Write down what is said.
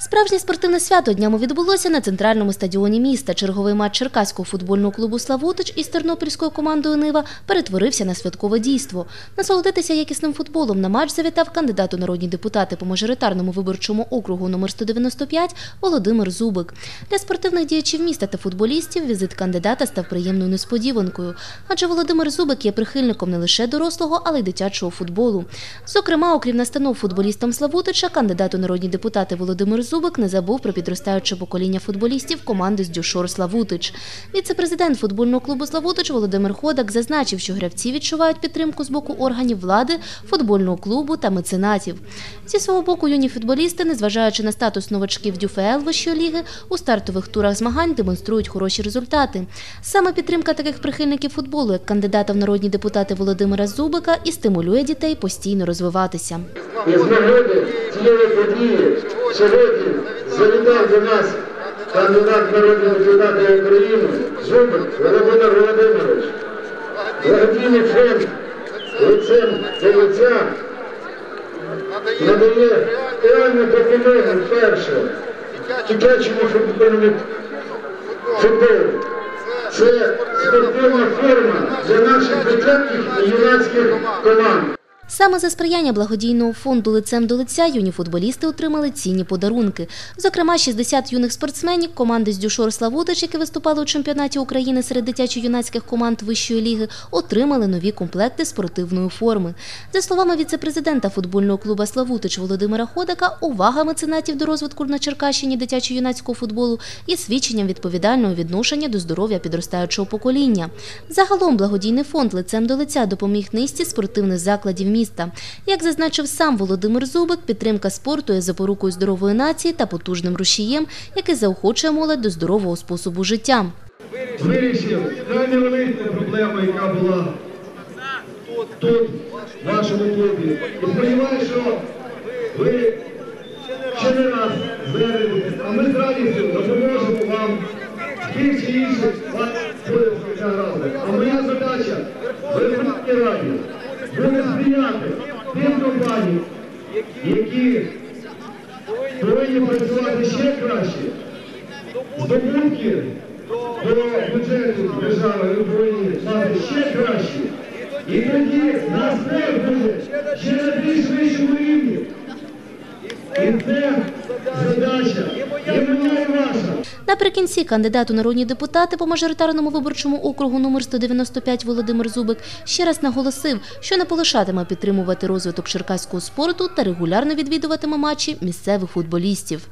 Справжнє спортивне свято днями відбулося на центральному стадіоні міста. Черговий матч Черкаського футбольного клубу Славутич із тернопільською командою Нива перетворився на святкове дійство. Насолодитися якісним футболом на матч завітав кандидат у народні депутати по мажоритарному виборчому округу номер 195 Володимир Зубик. Для спортивних діячів міста та футболістів візит кандидата став приємною несподіванкою, адже Володимир Зубик є прихильником не лише дорослого, але й дитячого футболу. Зокрема, окрім настанов футболістам Славутича, кандидат у народні депутати Володимир Зубик не забув про підростаюче покоління футболістів команди з Дюшор Славутич. Віце-президент футбольного клубу Славутич Володимир Ходак зазначив, що гравці відчувають підтримку з боку органів влади, футбольного клубу та меценатів. Зі свого боку, юні футболісти, незважаючи на статус новачків ДЮФЛ вищої ліги, у стартових турах змагань демонструють хороші результати. Саме підтримка таких прихильників футболу, як кандидата в народні депутати Володимира Зубика, і стимулює дітей постійно розвиватися. Нагоди цієї події сьогодні завітав до нас кандидат в народні депутати України Зубик Володимир Володимирович. Благодійний фонд лицем до лиця надає реальну допомогу вперше дитячому футбольному футболу. Це спортивна форма для наших дитячих і юнацьких команд. Саме за сприяння благодійного фонду лицем до лиця юні футболісти отримали цінні подарунки. Зокрема, 60 юних спортсменів команди з Дюшор Славутич, які виступали у чемпіонаті України серед дитячо-юнацьких команд вищої ліги, отримали нові комплекти спортивної форми. За словами віце-президента футбольного клубу Славутич Володимира Ходака, увага меценатів до розвитку на Черкащині дитячо-юнацького футболу є свідченням відповідального відношення до здоров'я підростаючого покоління. Загалом благодійний фонд лицем до лиця допоміг низці спортивних закладів міста. Як зазначив сам Володимир Зубик, підтримка спорту є запорукою здорової нації та потужним рушієм, який заохочує молодь до здорового способу життя. вирішив крайне велику проблему, яка була тут, в нашому клубі. І сподіваюся, що ви ще не раз звернетесь, а ми з радістю допоможемо вам тих чи інших разом. А моя задача в Верховній Раді буде сприяти тим компаніям, які повинні працювати ще краще. Здобутки до бюджету держави ви повинні мати ще краще. І тоді наш спорт буде ще на більш вищому рівні. І це задача і моя, і ваша. Наприкінці кандидату народні депутати по мажоритарному виборчому округу номер 195 Володимир Зубик ще раз наголосив, що не полишатиме підтримувати розвиток черкаського спорту та регулярно відвідуватиме матчі місцевих футболістів.